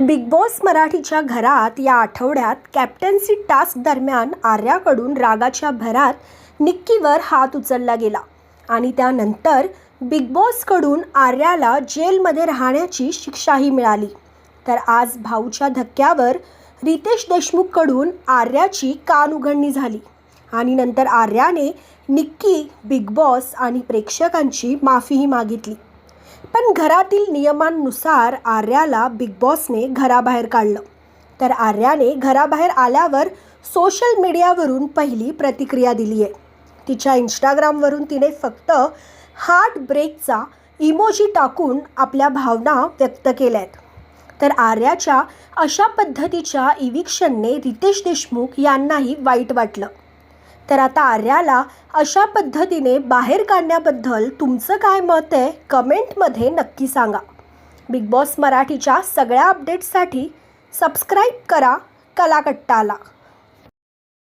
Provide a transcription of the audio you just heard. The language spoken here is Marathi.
बिग बॉस मराठीच्या घरात या आठवड्यात कॅप्टन्सी टास्क दरम्यान आर्याकडून रागाच्या भरात निक्कीवर हात उचलला गेला. आणि त्यानंतर बिग बॉसकडून आर्याला जेलमध्ये राहण्याची शिक्षाही मिळाली. तर आज भाऊच्या धक्क्यावर रितेश देशमुखकडून आर्याची कान उघडणी झाली. आणि नंतर आर्याने निक्की बिग बॉस आणि प्रेक्षकांची माफीही मागितली. पण घरातील नियमांनुसार आर्याला बिग बॉसने घराबाहेर काढलं. तर आर्याने घराबाहेर आल्यावर सोशल मीडियावरून पहिली प्रतिक्रिया दिली आहे. तिच्या इंस्टाग्रामवरून तिने फक्त हार्ट ब्रेकचा इमोजी टाकून आपल्या भावना व्यक्त केल्या आहेत तर आर्याच्या अशा पद्धतीच्या इविक्शनने रितेश देशमुख यांनाही वाईट वाटलं. तर आता आर्याला अशा पद्धतीने बाहेर काढण्याबद्दल तुमचं काय मत आहे? कमेंटमध्ये नक्की सांगा. बिग बॉस मराठीच्या सगळ्या अपडेट्ससाठी सबस्क्राईब करा कलाकट्टाला.